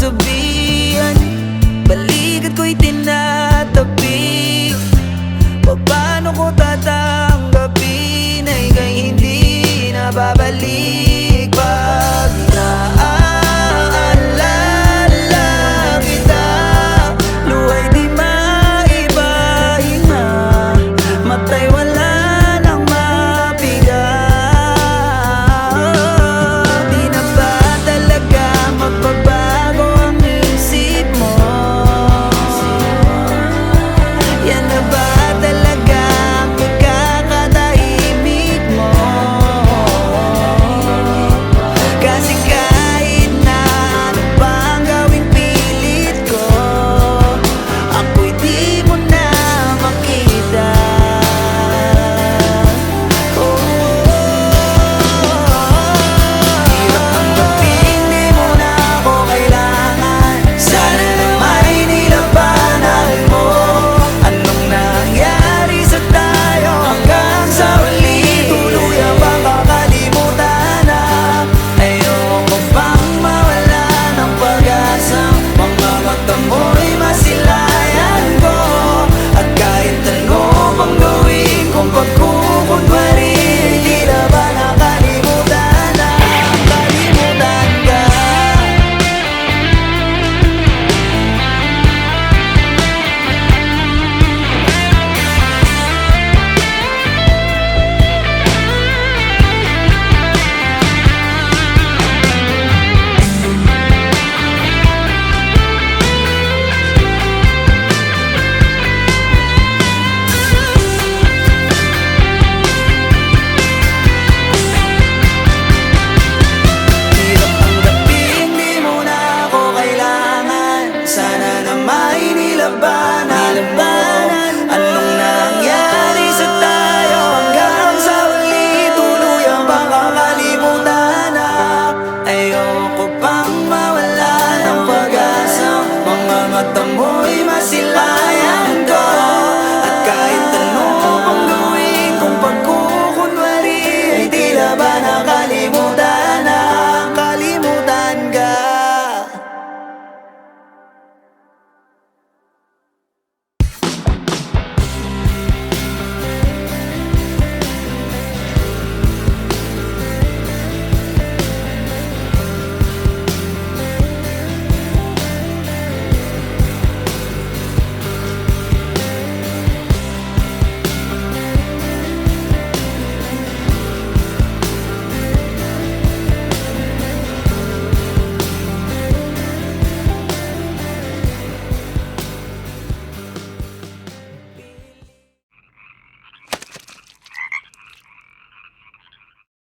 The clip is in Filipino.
sabihan Balikat ko'y tinatabi. Paano ko tatanggapin ay kay hindi nababalik? somebody